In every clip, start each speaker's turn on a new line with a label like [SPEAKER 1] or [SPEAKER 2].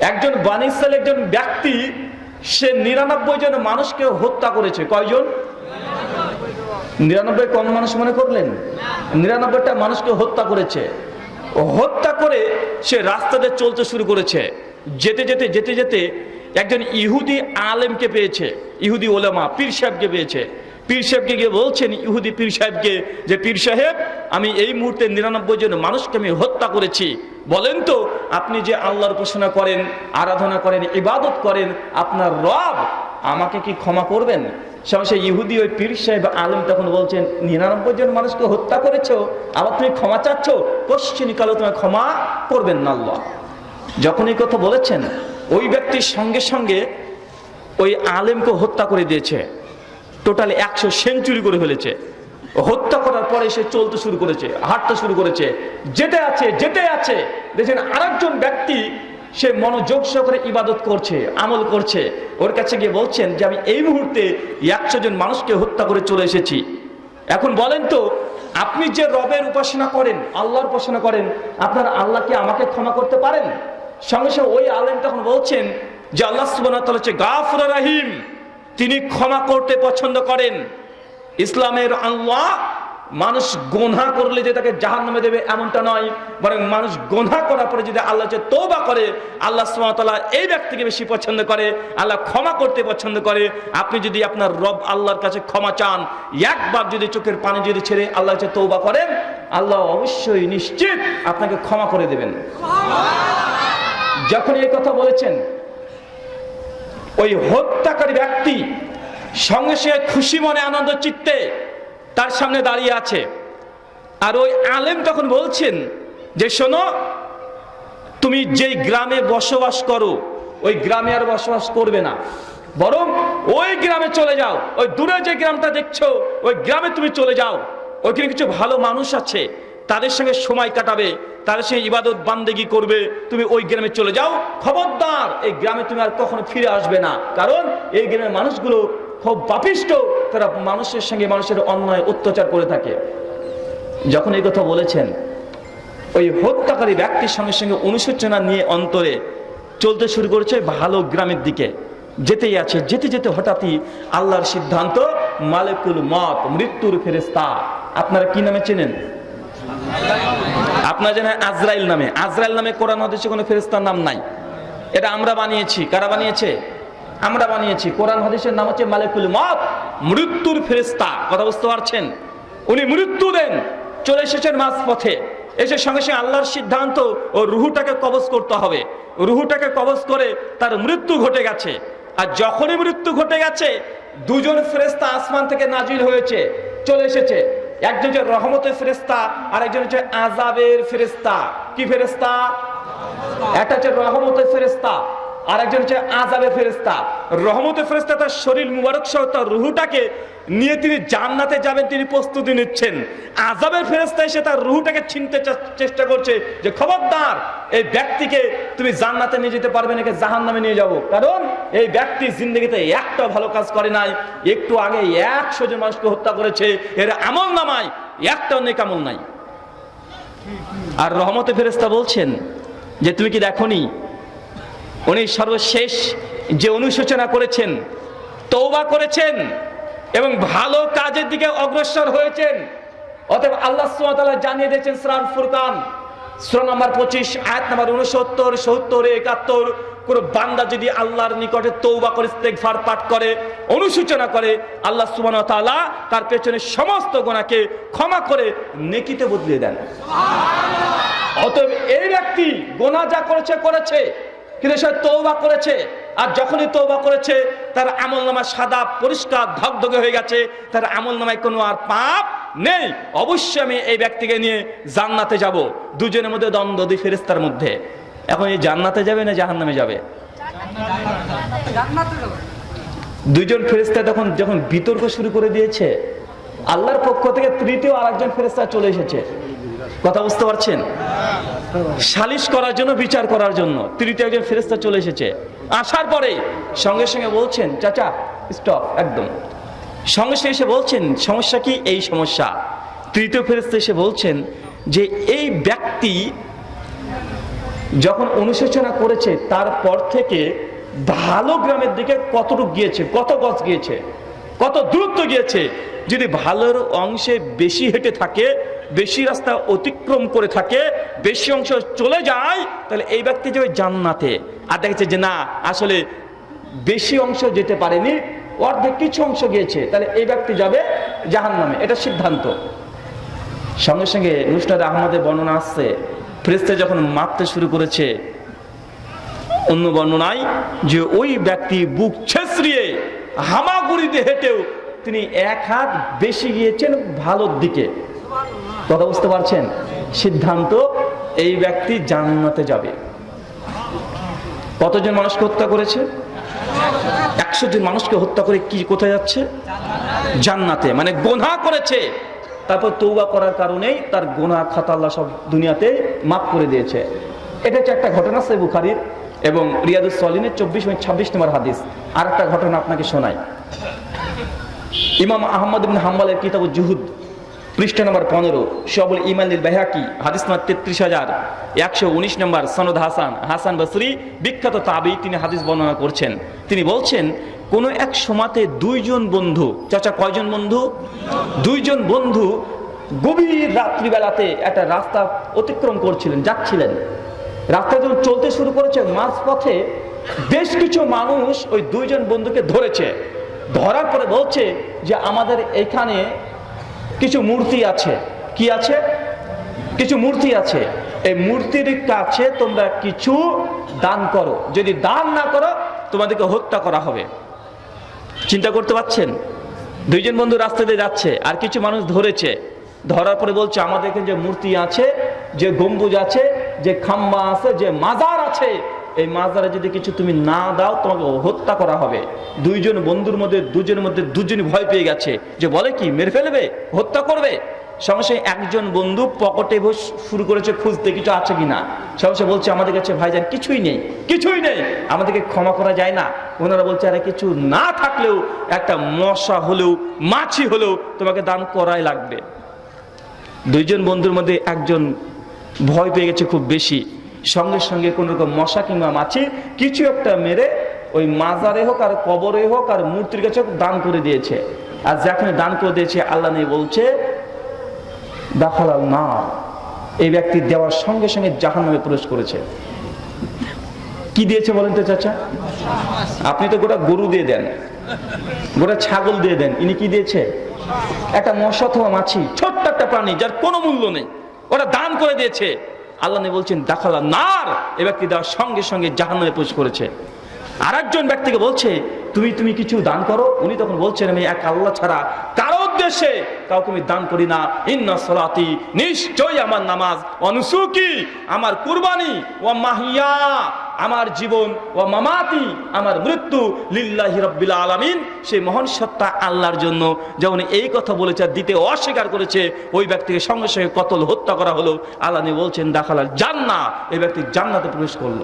[SPEAKER 1] একজন বানিসাল একজন ব্যক্তি, সে নিরানব্বই জন মানুষকে হত্যা করেছে। কয়জন? নিরানব্বই কম মানুষ মনে করলেন? নিরানব্বইটা মানুষকে হত্যা করেছে। হত্যা করে সে রাস্তাতে চলতে শুরু করেছে। যেতে যেতে যেতে যেতে একজন ইহুদি আলেমকে পেয়েছে। ইহুদি ওলামা, পীর সাহেবকে পেয়েছে। পীর সাহেবকে গিয়ে বলছেন, ইহুদি পীর সাহেবকে যে, পীর সাহেব, আমি এই মুহূর্তে নিরানব্বই জন মানুষকে আমি হত্যা করেছি। বলেন তো, আপনি যে আল্লাহর উপাসনা করেন, আরাধনা করেন, ইবাদত করেন, আপনার রব আমাকে কি ক্ষমা করবেন? সে ইহুদি ওই পীর সাহেব আলম তখন বলছেন, নিরানব্বই জন মানুষকে হত্যা করেছ? আবার তুমি ক্ষমা চাচ্ছ? পশ্চিমী কালো তোমায় ক্ষমা করবেন না আল্লাহ। যখন এই কথা বলেছেন, ওই ব্যক্তির সঙ্গে সঙ্গে ওই আলেমকে হত্যা করে দিয়েছে। টোটাল একশো সেঞ্চুরি করে ফেলেছে। হত্যা করার পরে সে চলতে শুরু করেছে, হাঁটতে শুরু করেছে। যেতে আছে যেতে আছে। দেখছেন, আরেকজন ব্যক্তি সে মনোযোগ সহকারে ইবাদত করছে, আমল করছে। ওর কাছে গিয়ে বলছেন যে, আমি এই মুহূর্তে একশো জন মানুষকে হত্যা করে চলে এসেছি। এখন বলেন তো, আপনি যে রবের উপাসনা করেন, আল্লাহর উপাসনা করেন, আপনার আল্লাহ কি আমাকে ক্ষমা করতে পারেন? সঙ্গে সঙ্গে ওই আলেম তখন বলছেন যে, আল্লাহ সুবাহ হচ্ছে গাফর রাহিম। তিনি ক্ষমা করতে পছন্দ করেন। ইসলামের আল্লাহ মানুষ গোনা করলে যে তাকে জাহান নামে দেবে এমনটা নয়, বরং মানুষ গোনা করার পরে যদি আল্লাহ যে তৌবা করে, আল্লাহ সুমাতাল্লাহ এই ব্যক্তিকে বেশি পছন্দ করে, আল্লাহ ক্ষমা করতে পছন্দ করে। আপনি যদি আপনার রব আল্লাহর কাছে ক্ষমা চান, একবার যদি চোখের পানি যদি ছেড়ে আল্লাহ যে তৌবা করেন, আল্লাহ অবশ্যই নিশ্চিত আপনাকে ক্ষমা করে দেবেন। যখন এই কথা বলেছেন ওই হত্যাকারী ব্যক্তি সঙ্গে সঙ্গে খুশি মনে আনন্দ চিত্তে তার সামনে দাঁড়িয়ে আছে। আর ওই আলেম তখন বলছেন যে, শোনো, তুমি যেই গ্রামে বসবাস করো, ওই গ্রামে আর বসবাস করবে না। বরং ওই গ্রামে চলে যাও। ওই দূরে যে গ্রামটা দেখছ, ওই গ্রামে তুমি চলে যাও। ওইখানে কিছু ভালো মানুষ আছে, তাদের সঙ্গে সময় কাটাবে। তাদের সঙ্গে ইবাদত বান্দেগি করবে। তুমি ওই গ্রামে চলে যাও। খবরদার, এই গ্রামে তুমি আর কখনো ফিরে আসবে না। কারণ এই গ্রামের মানুষগুলো খুব পাপিষ্ট তারা মানুষের সঙ্গে মানুষের অন্যায় অত্যাচার করে থাকে। যখন এই কথা বলেছেন, ওই হত্যাকারী ব্যক্তির সঙ্গে সঙ্গে অনুশোচনা নিয়ে অন্তরে চলতে শুরু করেছে ভালো গ্রামের দিকে। যেতেই আছে। যেতে যেতে হঠাৎই আল্লাহর সিদ্ধান্ত, মালেকুল মত মৃত্যুর ফেরেস্তা আপনারা কি নামে চেনেন? আপনার জানেন আজরাইল নামে। আজরাইল নামে কোরআন হাদিসে কোনো ফেরেস্তার নাম নাই। এটা আমরা বানিয়েছি। কারা বানিয়েছে? আমরা বানিয়েছি। কোরআন হাদিসের নাম হচ্ছে মালেকুল মত মৃত্যুর ফেরেস্তা কথা বুঝতে পারছেন? উনি মৃত্যু দেন, চলে এসেছেন মাঝ পথে এসে সঙ্গে সঙ্গে আল্লাহর সিদ্ধান্ত ও রুহুটাকে কবজ করতে হবে। রুহুটাকে কবজ করে তার মৃত্যু ঘটে গেছে। আর যখনই মৃত্যু ঘটে গেছে, দুজন ফেরেস্তা আসমান থেকে নাজিল হয়েছে, চলে এসেছে। একজন হচ্ছে রহমতের ফেরেস্তা আর একজন হচ্ছে আজাবের ফেরেস্তা কি ফেরেস্তা একটা হচ্ছে রহমতের ফেরেস্তা আর একজন হচ্ছে আজাবে ফেরেস্তা রহমতে ফেরেস্তা তার শরীর মুবারক সহ তার রুহুটাকে নিয়ে তিনি জান্নাতে যাবেন, তিনি প্রস্তুতি নিচ্ছেন। আজাবের ফেরেস্তা এসে তার রুহুটাকে ছিনতে চেষ্টা করছে যে, খবরদার, এই ব্যক্তিকে তুমি জান্নাতে নিয়ে যেতে পারবে নাকি জাহান নামে নিয়ে যাব? কারণ এই ব্যক্তি জিন্দগিতে একটা ভালো কাজ করে নাই। একটু আগে একশো জন মানুষকে হত্যা করেছে। এর আমল নামায় একটাও নেক আমল নাই। আর রহমতে ফেরেস্তা বলছেন যে, তুমি কি দেখনি উনি সর্বশেষ যে অনুশোচনা করেছেন তৌবা করেছেন এবং ভালো কাজের দিকে অগ্রসর হয়েছেন। অতএব আল্লাহ জানিয়ে দিয়েছেন সূরা ফুরকান, সূরা নাম্বার পঁচিশ, আয়াত নাম্বার উনসত্তর সত্তর, একাত্তর। কোন বান্দা যদি আল্লাহর নিকটে তৌবা করে, ইস্তেগফার পাঠ করে, অনুশোচনা করে, আল্লাহ সুবহানাহু ওয়া তাআলা তার পেছনে সমস্ত গোনাকে ক্ষমা করে নেকিতে বদলে দেন। অতএব এই ব্যক্তি গোনা যা করেছে করেছে। কিন্তু সে তৌবা করেছে। আর যখনই তৌবা করেছে, তার আমল নামা সাদা, পরিষ্কার, ধকধকে হয়ে গেছে। তার আমল নামায় কোনো আর পাপ নেই। অবশ্যই আমি এই ব্যক্তিকে নিয়ে জান্নাতে যাব। দুজনের মধ্যে দ্বন্দ্ব, দুই ফেরেস্তার মধ্যে। এখন এই জান্নাতে যাবে না জাহান্নামে যাবে? দুইজন ফেরেস্তা তখন, যখন বিতর্ক শুরু করে দিয়েছে, আল্লাহর পক্ষ থেকে তৃতীয় আরেকজন ফেরেস্তা চলে এসেছে। কথা বুঝতে পারছেন? সালিশ করার জন্য, বিচার করার জন্য তৃতীয় একজন ফেরেস্তা চলে এসেছে। আসার পরে সঙ্গে সঙ্গে বলছেন, চাচা স্টপ একদম। সঙ্গে সঙ্গে এসে বলছেন, সমস্যা কি? এই সমস্যা। তৃতীয় ফেরেস্তা এসে বলছেন যে, এই ব্যক্তি যখন অনুশোচনা করেছে, তারপর থেকে ভালো গ্রামের দিকে কতটুকু গিয়েছে, কত গজ গিয়েছে, কত দূরত্ব গিয়েছে, যদি ভালোর অংশে বেশি হেঁটে থাকে বেশি রাস্তা অতিক্রম করে থাকে, বেশি অংশ চলে যায়, তাহলে এই ব্যক্তি যাবে জান্নাতে। আর দেখছে যে না, আসলে বেশি অংশ যেতে পারেনি, অর্ধেক কিছু অংশ গিয়েছে, তাহলে এই ব্যক্তি যাবে জাহান নামে এটা সিদ্ধান্ত। সঙ্গে সঙ্গে নুসরাত আহমদের বর্ণনা আসছে। ফ্রেস্তে যখন মারতে শুরু করেছে, অন্য বর্ণনায় যে ওই ব্যক্তি বুক ছেঁচড়িয়ে হামাগুড়িতে হেঁটেও তিনি এক হাত বেশি গিয়েছেন ভালোর দিকে। কথা বুঝতে পারছেন? সিদ্ধান্ত, এই ব্যক্তি জান্নাতে যাবে। কতজন মানুষকে হত্যা করেছে? একশো জন মানুষকে হত্যা করে কি, কোথায় যাচ্ছে? জান্নাতে মানে গোনা করেছে। তারপর তৌবা করার কারণেই তার গোনা খাতাল্লা সব দুনিয়াতে মাফ করে দিয়েছে। এটা হচ্ছে একটা ঘটনা সে বুখারির এবং রিয়াদুস সলিনের চব্বিশ মিনিট ছাব্বিশ নম্বর হাদিস। আর একটা ঘটনা আপনাকে শোনাই। ইমাম আহমদ বিন হাম্বালের কিতাব জুহুদ পৃষ্ঠা নম্বর পনেরো সবল ইমানিল বেহাকি হাদিস নম্বর তেত্রিশ হাজার, একশো উনিশ নম্বর সনদ হাসান হাসান বসরি, বিখ্যাত তাবি তিনি হাদিস বর্ণনা করছেন। তিনি বলছেন, কোনো এক সমাতে দুইজন বন্ধু, চাচা কয়জন বন্ধু? দুইজন বন্ধু গভীর রাত্রিবেলাতে একটা রাস্তা অতিক্রম করছিলেন, যাচ্ছিলেন। রাস্তা যখন চলতে শুরু করেছে, মাঝপথে বেশ কিছু মানুষ ওই দুইজন বন্ধুকে ধরেছে। ধরার পরে বলছে যে, আমাদের এখানে কিছু মূর্তি আছে। কি আছে? কিছু মূর্তি আছে। এই মূর্তির কাছে তোমরা কিছু দান করো। যদি দান না করো, তোমাদেরকে হত্যা করা হবে। চিন্তা করতে পারছেন? দুইজন বন্ধু রাস্তা দিয়ে যাচ্ছে, আর কিছু মানুষ ধরেছে। ধরার পরে বলছে, আমাদের যে মূর্তি আছে, যে গম্বুজ আছে, যে খাম্বা আছে, যে মাজার আছে এই মাজারে যদি কিছু তুমি না দাও, তোমাকে হত্যা করা হবে। দুইজন বন্ধুর মধ্যে, দুজনের মধ্যে দুজনই ভয় পেয়ে গেছে। যে বলে কি, মেরে ফেলবে? হত্যা করবে? সঙ্গে একজন বন্ধু পকেটে শুরু করেছে, খুঁজতে কিছু আছে কি না সঙ্গে বলছে, আমাদের কাছে ভাইজান কিছুই নেই কিছুই নেই। আমাদেরকে ক্ষমা করা যায় না। ওনারা বলছে, আরে, কিছু না থাকলেও, একটা মশা হলেও, মাছি হলেও তোমাকে দান করাই লাগবে। দুইজন বন্ধুর মধ্যে একজন ভয় পেয়ে গেছে খুব বেশি। সঙ্গে সঙ্গে কোন রকম মশা কিংবা মাছি কিছু একটা মেরে ওই মাজারে হোক আর কবরে হোক আর মূর্তির কাছে দান করে দিয়েছে। আর যেখানে দান করে দিয়েছে, আল্লাহ নেই বলছে, দাখালাল না এই ব্যক্তি দেওয়ার সঙ্গে সঙ্গে জাহান নামে প্রবেশ করেছে। কি দিয়েছে বলেন তো চাচা? আপনি তো গোটা গরু দিয়ে দেন, গোটা ছাগল দিয়ে দেন, ইনি কি দিয়েছে? একটা মশা অথবা মাছি, ছোট্ট একটা প্রাণী যার কোনো মূল্য নেই, ওরা দান করে দিয়েছে। আল্লাহ বলছেন, দাখালা নার। এ ব্যক্তি দেওয়ার সঙ্গে সঙ্গে জাহান্নামে প্রবেশ করেছে। আর একজন ব্যক্তিকে বলছে, তুমি তুমি কিছু দান করো? উনি তখন বলছেন, আমি এক আল্লাহ ছাড়া কারও উদ্দেশ্যে কাউকে আমি দান করি না। ইন্না সলাতি নিশ্চয়ই আমার নামাজ অনুসুকি, আমার কুরবানি ও মাহিয়া। আমার জীবন ও মামাতি আমার মৃত্যু লিল্লাহি রব্বিল আলামিন। সেই মহান সত্তা আল্লাহর জন্য। যেমন এই কথা বলেছে আর দিতে অস্বীকার করেছে ওই ব্যক্তিকে সঙ্গে সঙ্গে কতল হত্যা করা হলো। আল্লাহ বলছেন দেখালার জান্না এই ব্যক্তি জান্নাতে প্রবেশ করল।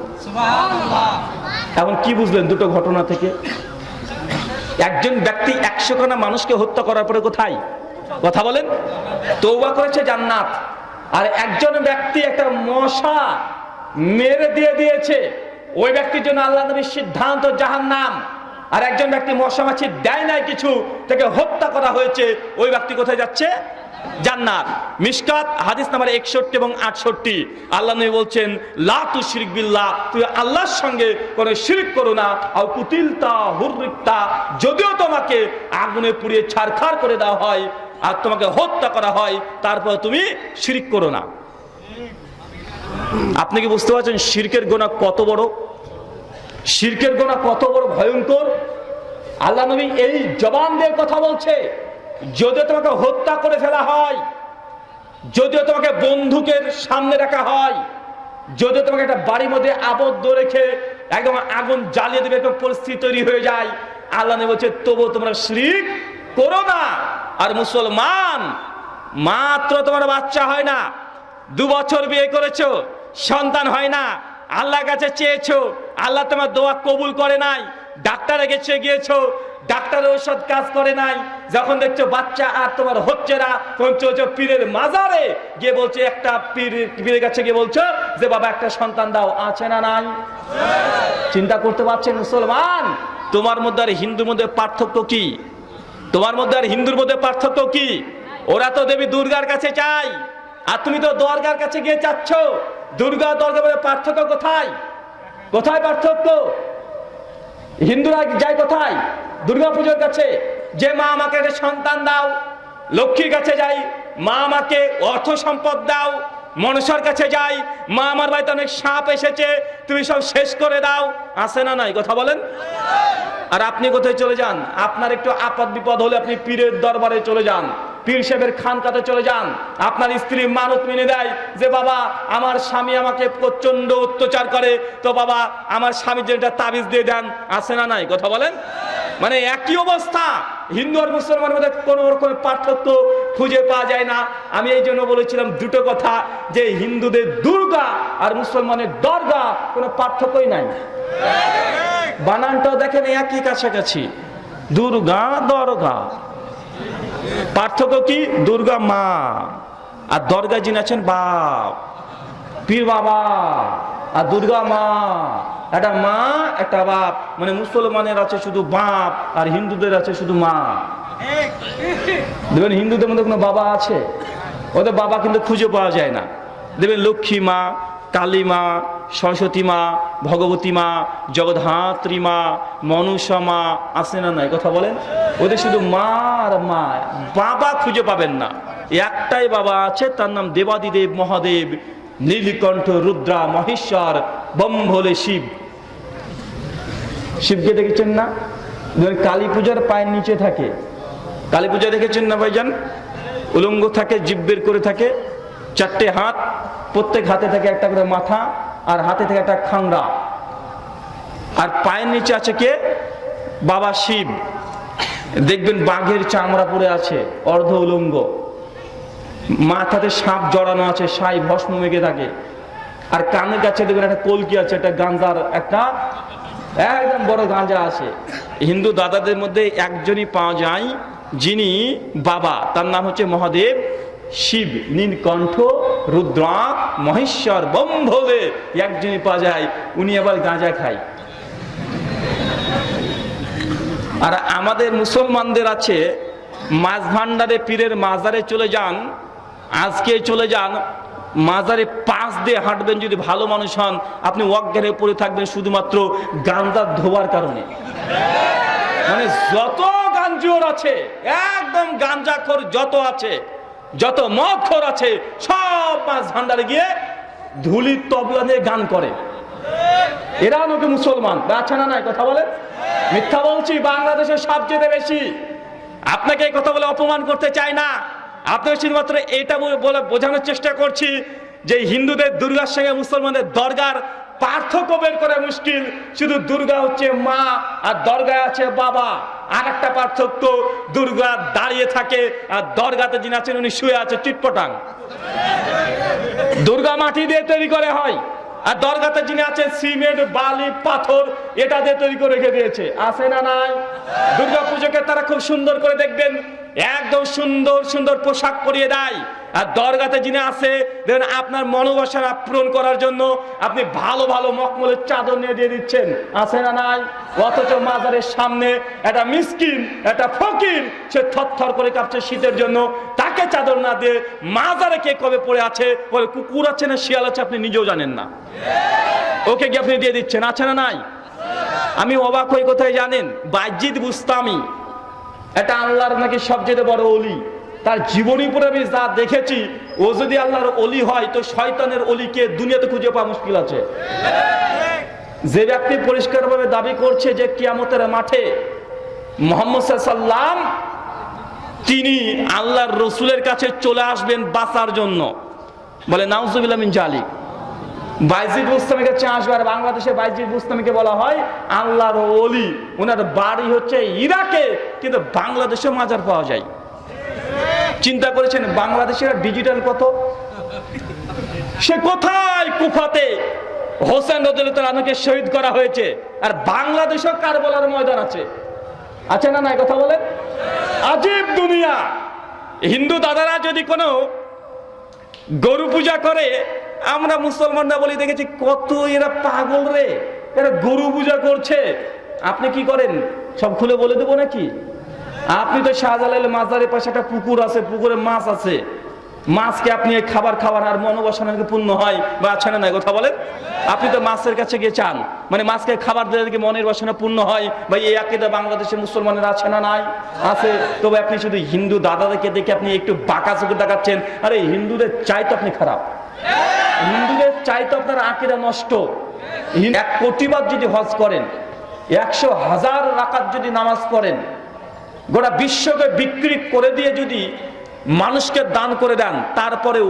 [SPEAKER 1] এখন কি বুঝলেন দুটো ঘটনা থেকে? একজন ব্যক্তি একশো খানা মানুষকে হত্যা করার পরে কোথায়? কথা বলেন। তৌবা করেছে জান্নাত। আর একজন ব্যক্তি একটা মশা মেরে দিয়ে দিয়েছে। ওই ব্যক্তির জন্য আল্লাহ নবীর সিদ্ধান্ত জাহান নাম আর একজন ব্যক্তি মশা মাছি দেয় নাই কিছু, তাকে হত্যা করা হয়েছে। ওই ব্যক্তি কোথায় যাচ্ছে? জান্নাত। মিসকাত হাদিস নাম্বার একষট্টি এবং আটষট্টি। আল্লাহ নবী বলছেন, লা তু শিরিক বিল্লাহ তুই আল্লাহর সঙ্গে কোনো শিরিক করো না। আও কুতিলতা হুররিকতা, যদিও তোমাকে আগুনে পুড়িয়ে ছারখার করে দেওয়া হয় আর তোমাকে হত্যা করা হয়, তারপর তুমি শিরিক করো না। আপনি কি বুঝতে পারছেন, শিরকের গোনা কত বড়? শিরকের গোনা কত বড় ভয়ঙ্কর। আল্লাহ নবী এই জবানদের কথা বলছে যদি তোমাকে হত্যা করে ফেলা হয়, যদিও তোমাকে বন্দুকের সামনে রাখা হয়, যদিও তোমাকে একটা বাড়ির মধ্যে আবদ্ধ রেখে একদম আগুন জ্বালিয়ে দেবে, একদম পরিস্থিতি তৈরি হয়ে যায়। আল্লাহ নবী বলছে তবু তোমরা শিরিক করো না। আর মুসলমান, মাত্র তোমার বাচ্চা হয় না, দু বছর বিয়ে করেছ, সন্তান হয় না আল্লাহর কাছে চেয়েছো, আল্লাহ তোমার দোয়া কবুল করে নাই, ডাক্তারে গেছে, গিয়েছো, ডাক্তার ঔষধ কাজ করে নাই, যখন দেখছ বাচ্চা আর তোমার হচ্ছে না, তখন চলছো পীরের মাজারে, গিয়ে বলছে একটা পীর, পীরের কাছে গিয়ে বলছো যে বাবা একটা সন্তান দাও, আছে না নাই? চিন্তা করতে পারছেন মুসলমান? তোমার মধ্যে আর হিন্দুর মধ্যে পার্থক্য কি? তোমার মধ্যে আর হিন্দুর মধ্যে পার্থক্য কি? ওরা তো দেবী দুর্গার কাছে চাই, আর তুমি তো দরগার কাছে গিয়ে চাচ্ছ দুর্গা দরগা বলে পার্থক্য কোথায়? কোথায় পার্থক্য? হিন্দুরা যায় কোথায়? দুর্গা পুজোর কাছে। যে মা আমাকে সন্তান দাও, লক্ষ্মীর কাছে যাই, মা আমাকে অর্থ সম্পদ দাও, মনসার কাছে যাই, মা আমার বাড়িতে অনেক সাপ এসেছে, তুমি সব শেষ করে দাও। আসে না নাই? কথা বলেন? আর আপনি কোথায় চলে যান? আপনার একটু আপদ বিপদ হলে আপনি পীরের দরবারে চলে যান। পীর সাহেবের খানকাতে চলে যান। আপনার স্ত্রী মানত মেনে দেয় যে, বাবা, আমার স্বামী আমাকে প্রচণ্ড অত্যাচার করে। তো বাবা, আমার স্বামী যেটা তাবিজ দিয়ে দেন। আসে না নাই? কথা বলেন। মানে একই অবস্থা। হিন্দু আর মুসলমানের মধ্যে কোনো রকম পার্থক্য খুঁজে পাওয়া যায় না। আমি এই জন্য বলেছিলাম দুটো কথা, যে হিন্দুদের দুর্গা আর মুসলমানের দরগা কোনো পার্থক্যই নাই। বানানটাও দেখেন একই কাছাকাছি। দুর্গা, দরগা। পার্থক্য কি? দুর্গা মা। আর দরগা যিনি আছেন বাপ। পীর বাবা। আর দুর্গা মা। একটা মা, একটা বাপ। মানে মুসলমানের আছে শুধু বাপ, আর হিন্দুদের আছে শুধু মা। দেখবেন হিন্দুদের মধ্যে কোনো বাবা আছে? ওদের বাবা কিন্তু খুঁজে পাওয়া যায় না। দেখবেন লক্ষ্মী মা কালী মা, সরস্বতী মা, ভগবতী মা, জগদ্ধাত্রী মা, মনুষা মা আসে না নাই? কথা বলেন। ওদের শুধু মা আর মা। বাবা খুঁজে পাবেন না। একটাই বাবা আছে, তার নাম দেবাদিদেব মহাদেব, নীলকণ্ঠ, রুদ্রা, মহেশ্বর বম্ভলে শিব। শিবকে দেখেছেন না? কালী পূজার পায়ের নিচে থাকে। কালী পূজা দেখেছেন না ভাইজান? উলঙ্গ থাকে জিভ বের করে থাকে। চারটে হাত। প্রত্যেক হাতে থাকে একটা করে মাথা আর হাতে থেকে একটা খাংরা আর পায়ের নিচে আছে কে? বাবা শিব। দেখবেন বাঘের চামড়া পরে আছে, অর্ধ উলঙ্গ। মাথাতে সাপ জড়ানো আছে, সাই ভস্ম মেঘে থাকে। আর কানের কাছে দেখবেন একটা কলকি আছে, একটা গাঞ্জার একটা একদম বড় গাঁজা আছে। হিন্দু দাদাদের মধ্যে একজনই পাওয়া যায় যিনি বাবা। তার নাম হচ্ছে মহাদেব শিব। নীলকণ্ঠ রুদ্রা মহেশ্বর বম্ভবে একজনই পাওয়া যায়, উনি আবার গাঁজা খায়। আর আমাদের মুসলমানদের আছে, মাছ ভান্ডারে, পীরের মাজারে চলে যান, আজকে চলে যান, মাজারে পাশ দিয়ে হাঁটবেন যদি ভালো মানুষ হন, আপনি অজ্ঞানে পড়ে থাকবেন শুধুমাত্র গান্দা ধোবার কারণে। মানে যত গাঞ্জুর আছে, একদম গাঞ্জাখোর যত আছে যত মদখোর আছে, সব মাছ ভান্ডারে গিয়ে ধুলির তবলা নিয়ে গান করে। এরা নাকি মুসলমান? আছে না নাই? কথা বলে মিথ্যা বলছি, বাংলাদেশের সবচেয়ে বেশি। আপনাকে এই কথা বলে অপমান করতে চাই না। আপনাকে শুধুমাত্র এটা বলে বোঝানোর চেষ্টা করছি যে হিন্দুদের দুর্গার সঙ্গে মুসলমানদের দরগার পার্থক্য বের করা মুশকিল। শুধু দুর্গা হচ্ছে মা আর দরগায় আছে বাবা। আর একটা পার্থক্য, দুর্গা দাঁড়িয়ে থাকে আর দরগাতে যিনি আছেন উনি শুয়ে আছে চিটপটাং দুর্গা মাটি দিয়ে তৈরি করে হয় আর দরগাতে যিনি আছেন সিমেন্ট, বালি, পাথর, এটা দিয়ে তৈরি করে রেখে দিয়েছে। আছে না নাই? দুর্গা পুজোকে তারা খুব সুন্দর করে দেখবেন, একদম সুন্দর সুন্দর পোশাক পরিয়ে দেয়। আর দরগাতে যিনি আছে দেখবেন আপনার মনোবাসনা পূরণ করার জন্য আপনি ভালো ভালো মকমলের চাদর নিয়ে দিয়ে দিচ্ছেন। আছে না নাই? অথচ মাজারের সামনে একটা মিসকিন, একটা ফকির, সে থরথর করে কাঁপছে শীতের জন্য। তাকে চাদর না দিয়ে মাজারে কে কবে পড়ে আছে? বলে, কুকুর আছে না শিয়াল আছে আপনি নিজেও জানেন না। ওকে কি আপনি দিয়ে দিচ্ছেন? আছে না নাই? আমি অবাক হয়ে কোথায় জানেন? বাজ্যিদ বুস্তামি এটা আল্লাহর নাকি সবচেয়ে বড় অলি তার জীবনী পরে আমি যা দেখেছি, ও যদি আল্লাহর অলি হয়, তো শয়তানের অলিকে দুনিয়াতে খুঁজে পাওয়া মুশকিল আছে। যে ব্যক্তি পরিষ্কারভাবে দাবি করছে যে কিয়ামতের মাঠে মোহাম্মদ সাল্লাম তিনি আল্লাহর রসুলের কাছে চলে আসবেন বাঁচার জন্য। বলে, নাউজুবিল্লাহ মিন জালিক। বাইজিদ বুস্তামিকে কাছে আসবে, আর বাংলাদেশে বাইজিদ বুস্তামিকে বলা হয় আল্লাহর অলি ওনার বাড়ি হচ্ছে ইরাকে, কিন্তু বাংলাদেশে মাজার পাওয়া যায়। চিন্তা করেছেন বাংলাদেশের ডিজিটাল কত? সে কোথায় কুফাতে? হোসেন রদুল্লাহকে শহীদ করা হয়েছে। আর বাংলাদেশও কারবালার ময়দান আছে। আছে না নাই কথা বলেন? আজীব দুনিয়া। হিন্দু দাদারা যদি কোনো গরু পূজা করে, আমরা মুসলমানরা বলি, দেখেছি কত এরা পাগল রে। এরা গরু পূজা করছে। আপনি কি করেন? সব খুলে বলে দেবো নাকি? আপনি তো শাহজালাল মাজারের পাশে একটা পুকুর আছে, পুকুরে মাছ আছে। মাছকে আপনি এই খাবার খাওয়ার আর মনোবাসনা পূর্ণ হয় বা আছে না কথা বলেন? আপনি তো মাছের কাছে গিয়ে চান। মানে মাছকে খাবার দিলে মনের বাসনা পূর্ণ হয় বা এই আকিদা বাংলাদেশের মুসলমানের আছে না নাই? আছে, তবে আপনি শুধু হিন্দু দাদাদেরকে দেখে আপনি একটু বাঁকা চোখে দেখাচ্ছেন। আরে, হিন্দুদের চাই তো আপনি খারাপ। হিন্দুদের চাই তো আপনার আকিদা নষ্ট। এক কোটিবার যদি হজ করেন, একশো হাজার রাকাত যদি নামাজ পড়েন গোটা বিশ্বকে বিক্রি করে দিয়ে যদি মানুষকে দান করে দেন, তারপরেও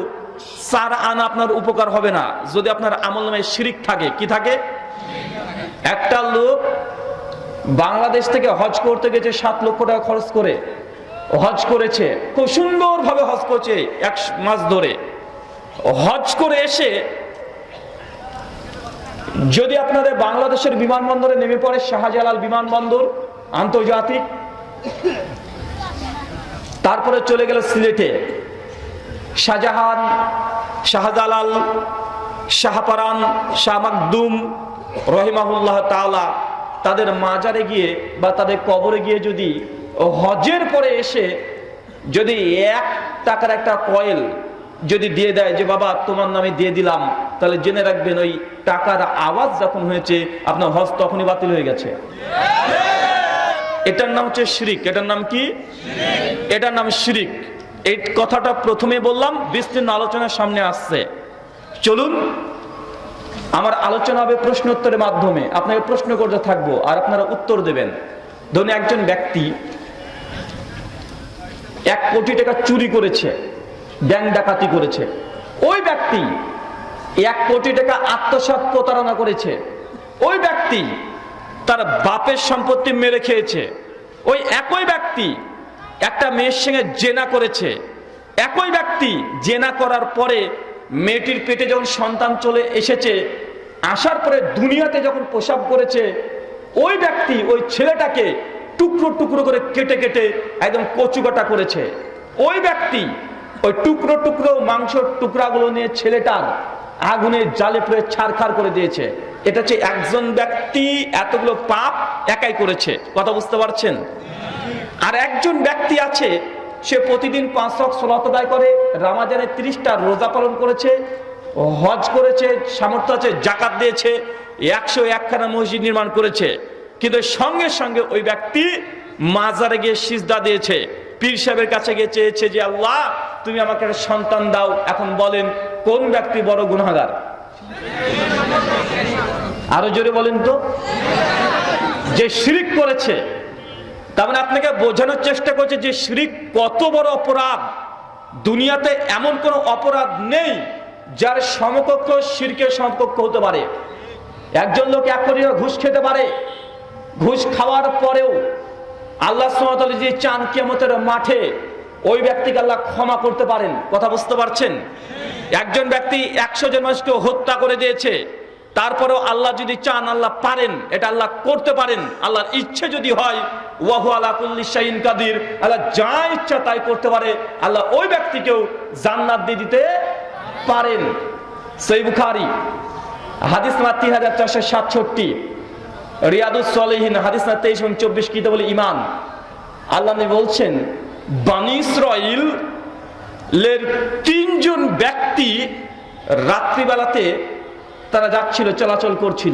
[SPEAKER 1] চার আনা আপনার উপকার হবে না। যদি আপনার আমল নামে শিরিক থাকে, কি থাকে? একটা লোক বাংলাদেশ থেকে হজ করতে গেছে, সাত লক্ষ টাকা খরচ করে। হজ করেছে, খুব সুন্দরভাবে হজ করছে এক মাস ধরে। হজ করে এসে যদি আপনাদের বাংলাদেশের বিমানবন্দরে নেমে পড়ে শাহজালাল বিমানবন্দর আন্তর্জাতিক তারপরে চলে গেল সিলেটে। শাহজাহান, শাহজালাল, শাহপারান শাহ মাকদুম রহিমাহুল্লাহ তাআলা তাদের মাজারে গিয়ে বা তাদের কবরে গিয়ে যদি হজের পরে এসে যদি এক টাকার একটা কয়েল যদি দিয়ে দেয় যে, বাবা, তোমার নামে দিয়ে দিলাম। তাহলে জেনে রাখবেন ওই টাকার আওয়াজ যখন হয়েছে, আপনার হজ তখনই বাতিল হয়ে গেছে। এটার নাম হচ্ছে শিরিক। এটার নাম কি? এটার নাম শিরিক। এই কথাটা প্রথমে বললাম বিস্তীর্ণ আলোচনার সামনে আসছে। চলুন আমার আলোচনা হবে প্রশ্ন উত্তরের মাধ্যমে। আপনাকে প্রশ্ন করতে থাকব আর আপনারা উত্তর দেবেন। ধরুন একজন ব্যক্তি এক কোটি টাকা চুরি করেছে ব্যাংক ডাকাতি করেছে। ওই ব্যক্তি এক কোটি টাকা আত্মসাৎ প্রতারণা করেছে। ওই ব্যক্তি তার বাপের সম্পত্তি মেরে খেয়েছে। ওই একই ব্যক্তি একটা মেয়ের সঙ্গে জেনা করেছে। একই ব্যক্তি জেনা করার পরে মেয়েটির পেটে যখন সন্তান চলে এসেছে, আসার পরে দুনিয়াতে যখন প্রসাব করেছে, ওই ব্যক্তি ওই ছেলেটাকে টুকরো টুকরো করে কেটে কেটে একদম কচুকাটা করেছে। ওই ব্যক্তি ওই টুকরো টুকরো মাংসর টুকরাগুলো নিয়ে ছেলেটার আগুনে জালে পুড়ে ছারখার করে দিয়েছে। এটা হচ্ছে একজন ব্যক্তি এতগুলো পাপ একাই করেছে। কথা বুঝতে পারছেন? আর একজন ব্যক্তি আছে, সে প্রতিদিন পাঁচ শখ আদায় করে রামাজানের তিরিশটা রোজা পালন করেছে, হজ করেছে, সামর্থ্য আছে, জাকাত দিয়েছে, একশো একখানা মসজিদ নির্মাণ করেছে। কিন্তু সঙ্গে সঙ্গে ওই ব্যক্তি মাজারে গিয়ে সিজদা দিয়েছে। পীর সাহেবের কাছে গিয়ে চেয়েছে যে, আল্লাহ, তুমি আমাকে একটা সন্তান দাও। এখন বলেন কোন ব্যক্তি বড় গুণাগার আরও জোরে বলেন তো। যে শিরিক করেছে, তার মানে আপনাকে বোঝানোর চেষ্টা করছে যে শিরিক কত বড় অপরাধ। দুনিয়াতে এমন কোনো অপরাধ নেই যার সমকক্ষ শিরকের সমকক্ষ হতে পারে। একজন লোক এক ঘুষ খেতে পারে। ঘুষ খাওয়ার পরেও আল্লাহ যে চান কেমতের মাঠে ওই ব্যক্তিকে আল্লাহ ক্ষমা করতে পারেন। কথা বুঝতে পারছেন? একজন ব্যক্তি একশো জন মানুষকে হত্যা করে দিয়েছে। তারপরেও আল্লাহ যদি চান, আল্লাহ পারেন। এটা আল্লাহ করতে পারেন। আল্লাহর ইচ্ছে যদি হয়, ওয়াহু শাহিন কাদির। আল্লাহ যা ইচ্ছা তাই করতে পারে। আল্লাহ ওই ব্যক্তিকেও জান্নাত দিয়ে দিতে পারেন। সেই বুখারি, হাদিস নাম্বার তিন হাজার চারশো সাতষট্টি। রিয়াদুস সলেহীন, হাদিস নাম্বার তেইশ এবং চব্বিশ বলে ইমান আল্লাহ বলছেন, বানি লের তিনজন ব্যক্তি রাত্রিবেলাতে তারা যাচ্ছিল চলাচল করছিল।